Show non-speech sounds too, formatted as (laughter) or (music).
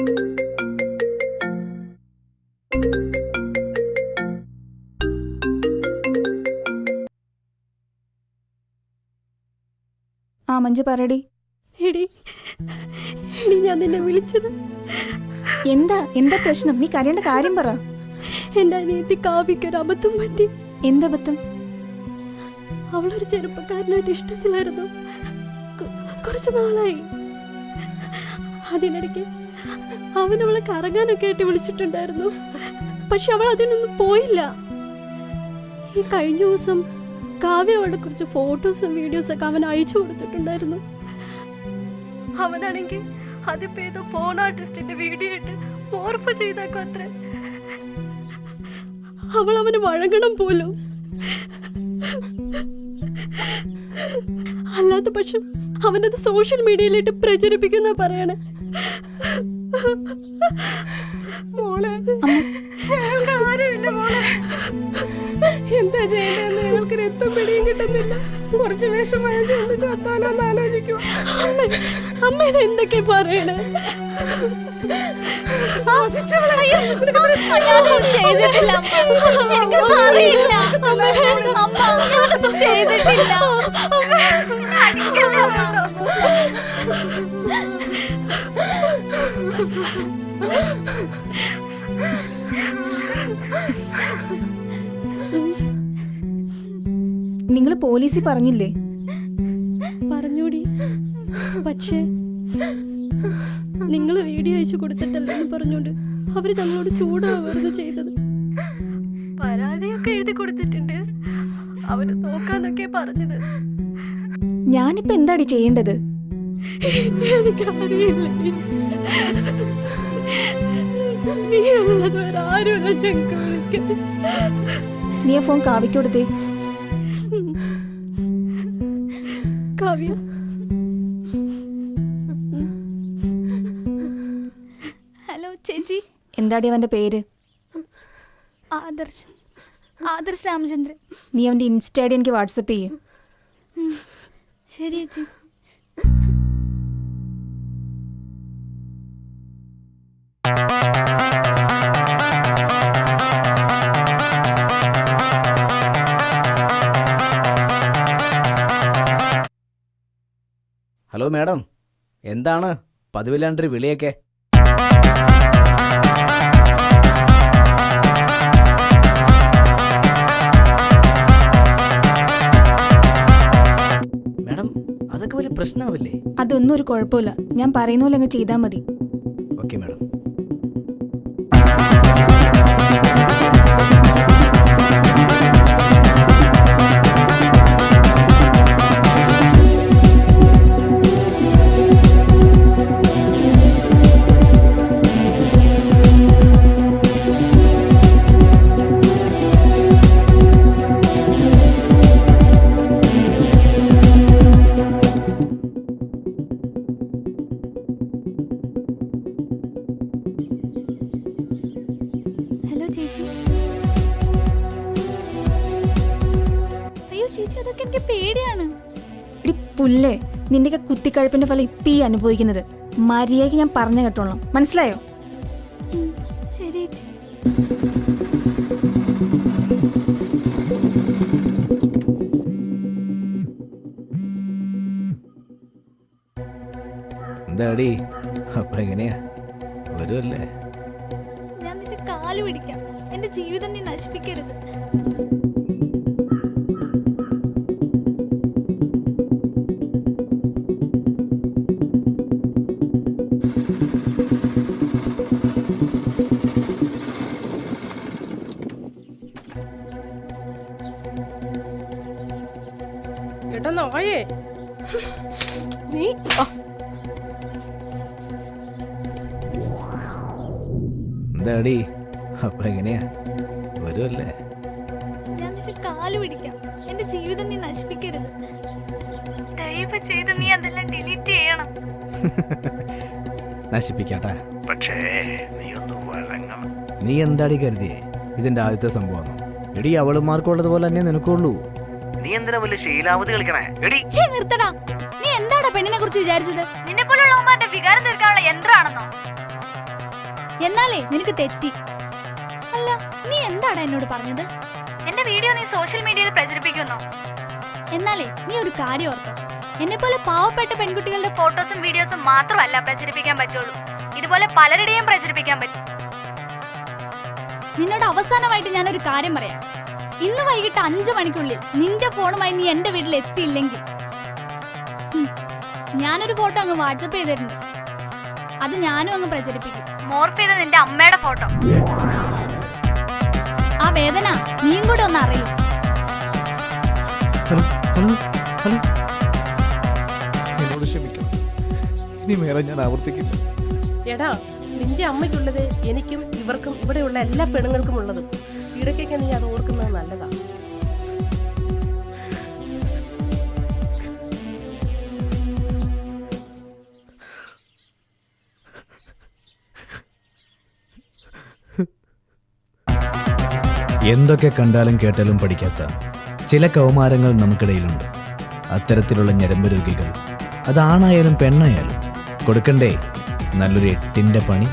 ആ മഞ്ജു പറയടി. എടി എടി ഞാൻ നിന്നെ വിളിച്ചത്. എന്താ എന്താ പ്രശ്നം? നീ കരയേണ്ട കാര്യം പറ. എന്റെ അനിയത്തി കാവ്യക്കൊരു അബദ്ധം പറ്റി. എന്തബദ്ധം അവളൊരു ചെറുപ്പക്കാരനായിട്ട് ഇഷ്ടത്തിലായിരുന്നു. കുറച്ച് നാളായി. അതിനിടയ്ക്ക് അവൻ അവളെ കറങ്ങാനൊക്കെ ആയിട്ട് വിളിച്ചിട്ടുണ്ടായിരുന്നു. പക്ഷെ അവൾ അതിനൊന്നും പോയില്ല. ഈ കഴിഞ്ഞ ദിവസം കാവ്യ അവളുടെ കുറച്ച് ഫോട്ടോസും വീഡിയോസും ഒക്കെ അവൻ അയച്ചു കൊടുത്തിട്ടുണ്ടായിരുന്നു. അവനാണെങ്കിൽ അതിപ്പോ ഏതോ ഫോൺ ആർട്ടിസ്റ്റിന്റെ വീഡിയോ ഇട്ട് ഓർഫ് ചെയ്തേക്കും അത്ര. അവൾ അവന് വഴങ്ങണം പോലും. അല്ലാത്ത പക്ഷം അവനത് സോഷ്യൽ മീഡിയയിലിട്ട് പ്രചരിപ്പിക്കുന്ന പറയണേ. മോളെ. എന്താ ചെയ്യേണ്ടതെന്ന് ഞങ്ങൾക്ക് രക്തം പിടിയും കിട്ടുന്നില്ല. കുറച്ച് വിഷമയ ചൂട് ചത്താലോന്ന് ആലോചിക്കുക അമ്മ അമ്മ ഇത് എന്തൊക്കെ പറയണേ? ചെയ്തിട്ടില്ല അമ്മ. എനിക്കൊന്നും അറിയില്ല. അമ്മ ഞാനൊന്നും ചെയ്തിട്ടില്ല. നിങ്ങൾ പോലീസിൽ പറഞ്ഞില്ലേ? പറഞ്ഞൂടി. പക്ഷേ നിങ്ങൾ വീഡിയോ അയച്ചു കൊടുത്തിട്ടല്ല എന്ന് പറഞ്ഞോണ്ട് അവർ തങ്ങളോട് ചൂടാവരുത് ചെയ്തത്. പരാതിയൊക്കെ എഴുതി കൊടുത്തിട്ടുണ്ട്. അവർ നോക്കാന്നൊക്കെ പറഞ്ഞത്. ഞാനിപ്പോ എന്താടി ചെയ്യേണ്ടത്? എനിക്കറിയില്ല നീ അല്ലാതെ വേറെ ആരുമില്ല ഞങ്ങൾക്ക് വിളിക്കാൻ നീ ആ ഫോൺ കാവിക്ക് കൊടുത്തേ. കാവ്യ. ഹലോ ചേച്ചി. എന്താടി അവന്റെ പേര്? ആദർശ്. ആദർശ് രാമചന്ദ്രൻ. നീ അവന്റെ ഇൻസ്റ്റാഡി ഐ ഡി എനിക്ക് വാട്സപ്പ് ചെയ്യും. ശരി ചേച്ചി. Hello madam. എന്താണ്? പതിവില്ലാണ്ടൊരു വിളിയൊക്കെ. മാഡം അതൊക്കെ വലിയ പ്രശ്നമാവില്ലേ അതൊന്നും ഒരു കുഴപ്പമില്ല. ഞാൻ പറയുന്ന പോലെ അങ്ങ് ചെയ്താൽ മതി. Okay madam. ചേച്ചി അതൊക്കെ എനിക്ക് പേടിയാണ്. ഇടി പുല്ലേ നിന്റെയൊക്കെ കുത്തിക്കഴുപ്പിന്റെ ഫലം ഇപ്പീ അനുഭവിക്കുന്നത്. മര്യാദയ്ക്ക് ഞാൻ പറഞ്ഞു കേട്ടോളാം. മനസ്സിലായോ? ശരി ചേച്ചി. എന്താടി? അപ്പൊ എങ്ങനെയാ? വരുമല്ലേ ഞാൻ നിന്റെ കാൽ പിടിക്കാം. എന്റെ ജീവിതം നീ നശിപ്പിക്കരുത്. എടാ നോയേ. നീ? എന്താടി? അപ്പൊ എങ്ങനെയാ? വരുമല്ലേ ഞാൻ നിന്റെ കാൽ പിടിക്കാം. എന്റെ ജീവിതം നീ നശിപ്പിക്കരുത്. ദയവ് ചെയ്ത് നീ അതെല്ലാം ഡിലീറ്റ് ചെയ്യണം. (laughs) നശിപ്പിക്കാട്ടാ. പക്ഷേ നീ ഒന്ന് വഴങ്ങണം. നീ എന്താടി കരുതിയേ? ഇതിന്റെ ആദ്യത്തെ സംഭവം. എടി അവളുമാർക്കുള്ളതുപോലെ തന്നെ നിനക്കുള്ളൂ. നീ എന്തിനാ വലിയ ശീലാവതി കളിക്കണേ? എടി. ഛേ, നിർത്തടാ. നീ എന്താടാ പെണ്ണിനെ കുറിച്ച് വിചാരിച്ചത്? നിന്നെ പോലുള്ളവന്മാരുടെ വികാരം തീർക്കാനുള്ള യന്ത്രമാണെന്നോ? എന്നാലേ നിനക്ക് തെറ്റി. അല്ല നീ എന്താടാ എന്നോട് പറഞ്ഞത്? എന്റെ വീഡിയോ നീ സോഷ്യൽ മീഡിയയിൽ പ്രചരിപ്പിക്കുന്നു. എന്നാലേ നീ ഒരു കാര്യം ഓർത്തോ. എന്നെ പോലെ പാവപ്പെട്ട പെൺകുട്ടികളുടെ ഫോട്ടോസും വീഡിയോസും മാത്രമല്ല പ്രചരിപ്പിക്കാൻ പറ്റുള്ളൂ. ഇതുപോലെ പലരുടെയും പ്രചരിപ്പിക്കാൻ പറ്റും. നിന്നോട് അവസാനമായിട്ട് ഞാനൊരു കാര്യം പറയാം. ഇന്ന് വൈകിട്ട് അഞ്ചു മണിക്കുള്ളിൽ നിന്റെ ഫോണുമായി നീ എന്റെ വീട്ടിൽ എത്തിയില്ലെങ്കിൽ. ഞാനൊരു ഫോട്ടോ അങ്ങ് വാട്സപ്പ് ചെയ്തിട്ടുണ്ട്. അത് ഞാനും അങ്ങ് പ്രചരിപ്പിക്കും. മോർഫ് ചെയ്ത നിന്റെ അമ്മയുടെ ഫോട്ടോ. ആ വേദന നീയും കൂടെ ഒന്ന് അറിയൂ. Hello hello hello. എന്നോട് ക്ഷമിക്കണം. ഇനി ഞാൻ ആവർത്തിക്കില്ല. എടാ നിന്റെ അമ്മയ്ക്കുള്ളത് എനിക്കും ഇവർക്കും ഇവിടെയുള്ള എല്ലാ പെണ്ണുങ്ങൾക്കും ഉള്ളതും. ഇടയ്ക്കൊക്കെ നീ അത് ഓർക്കുന്നത് നല്ലതാണ്. എന്തൊക്കെ കണ്ടാലും കേട്ടാലും പഠിക്കാത്ത ചില കൗമാരങ്ങൾ നമുക്കിടയിലുണ്ട്. അത്തരത്തിലുള്ള ഞരമ്പ് രോഗികൾ അതാണായാലും പെണ്ണായാലും കൊടുക്കണ്ടേ? നല്ലൊരു എട്ടിന്റെ പണി.